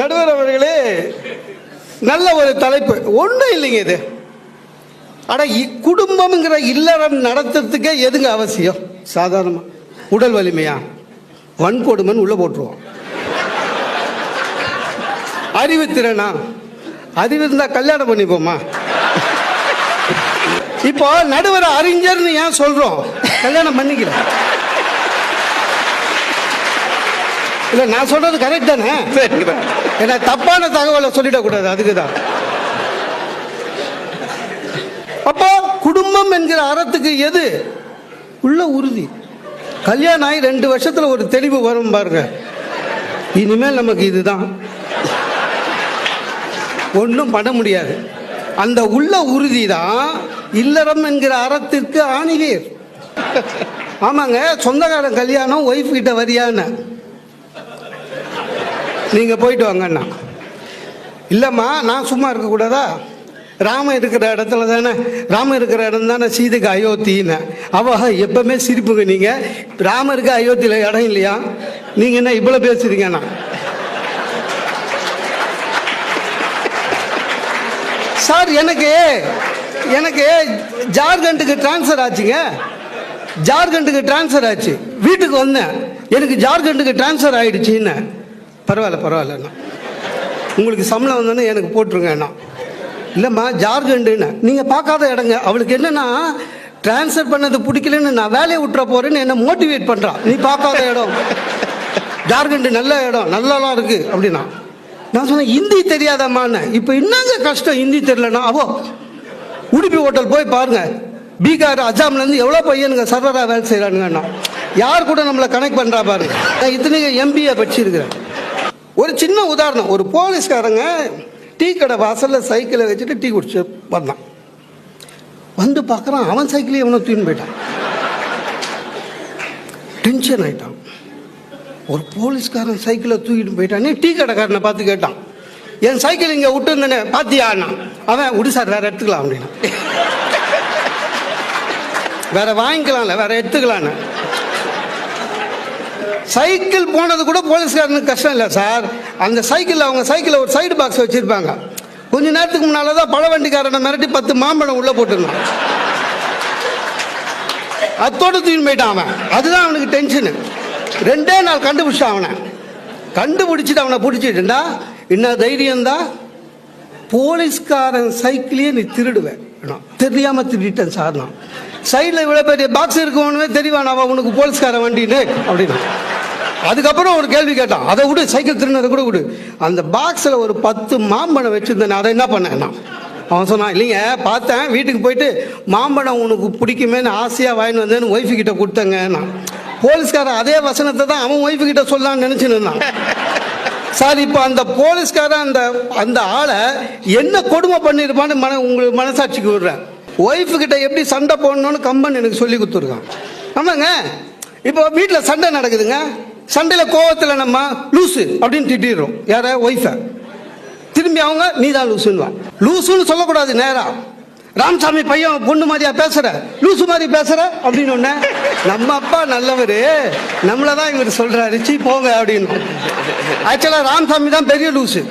நடுவர் அவர்களே நல்ல ஒரு தலைப்பு. ஒன்றும் இல்லைங்க இது. ஆனால் குடும்பம்ங்கிற இல்லறம் நடத்துறதுக்கே எதுங்க அவசியம்? சாதாரணமாக உடல் வலிமையா? வன்கொடுமைன்னு உள்ள போட்டுருவோம். அறிவுத்திறனா அறிவு இருந்தா கல்யாணம் பண்ணிப்போமா? இப்போ நடுவர் அறிஞர்னு ஏன் சொல்றோம்? கல்யாணம் பண்ணிக்கிறேன் இல்ல நான் சொல்றது கரெக்ட் தானே? ஏன்னா தப்பான தகவலை சொல்லிடக்கூடாது அதுக்கு தான் அப்போ குடும்பம் என்கிற அறத்துக்கு எது? உள்ள உறுதி. கல்யாணம் ஆகி ரெண்டு வருஷத்துல ஒரு தெளிவு வரும் பாருங்க. இனிமேல் நமக்கு இதுதான். ஒன்றும் பண்ண முடியாது. அந்த உள்ள உறுதி தான் இல்லறம் என்கிற அறத்திற்கு ஆணிவேர். ஆமாங்க சொந்தக்காரன் கல்யாணம் ஒய்ஃப் கிட்ட வரியான்னு. நீங்கள் போயிட்டு வாங்கண்ணா. இல்லைம்மா நான் சும்மா இருக்கக்கூடாதா ராம இருக்கிற இடத்துல தானே ராம இருக்கிற இடம் தானே சீதைக்கு அயோத்தின்னு. அவ எப்பவுமே சிரிப்புங்க நீங்கள் ராமருக்கு அயோத்தியில் இடம் இல்லையா? நீங்கள் என்ன இவ்வளோ பேசுறீங்கண்ணா? சார் எனக்கு எனக்கு ஜார்க்கண்டுக்கு ட்ரான்ஸ்ஃபர் ஆச்சுங்க. ஜார்க்கண்டுக்கு ட்ரான்ஸ்ஃபர் ஆச்சு. வீட்டுக்கு வந்தேன். எனக்கு ஜார்க்கண்டுக்கு ட்ரான்ஸ்ஃபர் ஆயிடுச்சுன்னு. பரவாயில்ல பரவாயில்லண்ணா உங்களுக்கு சம்பளம் வந்தோன்னே எனக்கு போட்டுருங்கண்ணா இல்லைம்மா ஜார்க்கண்டுன்னு. நீங்கள் பார்க்காத இடங்க. அவளுக்கு என்னன்னா ட்ரான்ஸ்ஃபர் பண்ணது பிடிக்கலன்னு நான் வேலையை விட்டுற போகிறேன்னு என்னை மோட்டிவேட் பண்ணுறான் நீ பார்க்காத இடம். ஜார்க்கண்டு நல்ல இடம். நல்லாலாம் இருக்குது அப்படின்னா. நான் சொன்னேன் ஹிந்தி தெரியாதம்மான்னு. இப்போ என்னங்க கஷ்டம் ஹிந்தி தெரியலன்னா? அவோ உடுப்பி ஹோட்டல் போய் பாருங்கள் பீகார் அஜாம்லேருந்து எவ்வளோ பையனுங்க சர்வராக வேலை செய்கிறானுங்கண்ணா யார் கூட நம்மளை கனெக்ட் பண்ணுறா பாருங்க. நான் இத்தனைக்கு எம்பிஏ படிச்சிருக்கிறேன் ஒரு சின்ன உதாரணம். ஒரு போலீஸ்காரங்க டீ கடை வாசலில் சைக்கிளை வச்சுட்டு டீ குடிச்சு வந்தான். வந்து பார்க்குறான் அவன் சைக்கிளையும் அவனை தூக்கின்னு போயிட்டான். டென்ஷன் ஆயிட்டான். ஒரு போலீஸ்காரன் சைக்கிளை தூக்கிட்டு போயிட்டானே டீ கடைக்காரனை பார்த்து கேட்டான். என் சைக்கிள் இங்கே விட்டுருந்தேனே பார்த்தியாண்ணா அவன் விடு சார் வேற எடுத்துக்கலாம் அப்படின்னா வேற வாங்கிக்கலாம்ல வேற எடுத்துக்கலான்னு சைக்கிள் போனது கூட போலீஸ்காரனுக்கு கஷ்டம் இல்லை சார். அந்த சைக்கிள் அவங்க சைக்கிளில் ஒரு சைடு பாக்ஸ் வச்சிருப்பாங்க. கொஞ்ச நேரத்துக்கு முன்னால் தான் பழ வண்டிக்காரனை மிரட்டி பத்து மாம்பழம் உள்ளே போட்டுருந்தான். அத்தோடு தூக்கி போயிட்டான் அவன். அதுதான் அவனுக்கு டென்ஷனு ரெண்டே நாள் கண்டுபிடிச்சான் அவனை. கண்டுபிடிச்சிட்டு அவனை பிடிச்சிட்டுண்டா என்ன தைரியம்தான் போலீஸ்காரன் சைக்கிளையே நீ திருடுவேன். தெரியாமல் திருடிட்டேன் சார் நான். சைடில் இவ்வளோ பெரிய பாக்ஸ் இருக்கவனுமே தெரியவான் அவன் உனக்கு போலீஸ்காரன் வண்டின்னு? அப்படின்னு. அதுக்கப்புறம் ஒரு கேள்வி கேட்டான். அதை விடு சைக்கிள் திருடினதை கூட விடு. அந்த பாக்ஸில் ஒரு பத்து மாம்பழம் வச்சுருந்தேன் அதை என்ன பண்ணேன்? நான். அவன் சொன்னான் இல்லைங்க பார்த்தேன் வீட்டுக்கு போயிட்டு மாம்பழம் உனக்கு பிடிக்குமேன்னு ஆசையாக வாங்கிட்டு வந்தேன்னு ஒய்ஃபு கிட்ட கொடுத்தேங்க நான். போலீஸ்காரன் அதே வசனத்தை தான் அவன் ஒய்ஃபு கிட்ட சொல்லலாம்னு நினச்சின்னு இருந்தான். சார் இப்போ அந்த போலீஸ்காரன் அந்த அந்த ஆளை என்ன கொடுமை பண்ணியிருப்பான்னு மன உங்களுக்கு மனசாட்சிக்கு விடுறேன். ஒய்ஃபு கிட்ட எப்படி சண்டை போடணும்னு கம்பன் எனக்கு சொல்லி கொடுத்துருக்கான். ஆமாங்க. இப்போ வீட்டில் சண்டை நடக்குதுங்க. சண்டையில் கோவத்தில் நம்ம லூசு அப்படின்னு திட்டிடுறோம். யார? ஒய்ஃபை திரும்பி அவங்க நீ தான் லூசுன்னுவான் லூசுன்னு சொல்லக்கூடாது நேரா. ராமசாமி பையன் பொண்ணு மாதிரியா பேசுற? லூசு மாதிரி பேசுற? அப்படின்னு நம்ம அப்பா நல்லவர். நம்மளை தான் இவர் சொல்றாரு. போங்க அப்படின்னு. ஆக்சுவலா ராமசாமி தான் பெரிய லூசு.